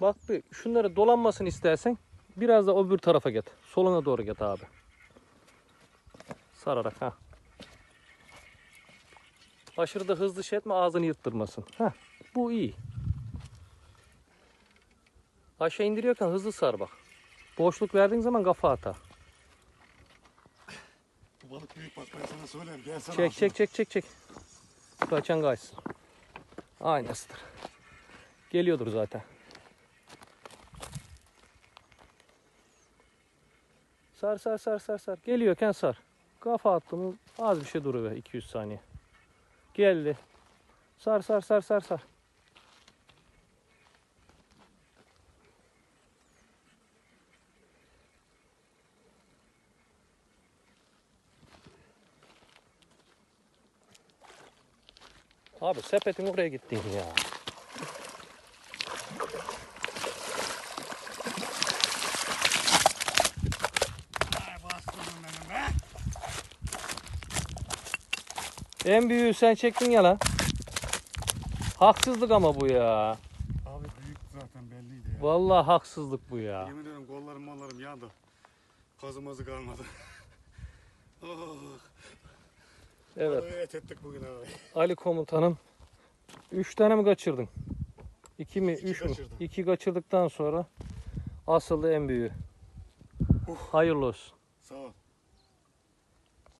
Bak bir şunları dolanmasını istersen biraz da öbür tarafa git. Soluna doğru git abi. Sararak ha. Aşırı da hızlı şey etme ağzını yırttırmasın. Heh, bu iyi. Aşağı indiriyorken hızlı sar bak. Boşluk verdiğin zaman kafa atar. Bu balık büyük bak ben sana söyleyeyim. Gel sana Çek çek çek çek çek. Kaçan kaçsın. Aynısıdır. Geliyordur zaten. Sar sar sar sar sar. Geliyorken sar. Kafa attım az bir şey duruyor 200 saniye. Geldi. Sar sar sar sar sar. Abi sepetin oraya gittin ya. En büyüğü sen çektin ya lan. Haksızlık ama bu ya. Abi büyük zaten belliydi ya. Vallahi haksızlık bu ya. Yemin ederim kollarım mallarım yandı. Kazımazı kalmadı. oh, Evet. balığı et ettik bugün abi. Ali komutanım 3 tane mi kaçırdın? 2 mi? İki 3 mü? kaçırdım. 2 kaçırdıktan sonra asıldı en büyüğü. Hayırlı olsun. Sağ ol.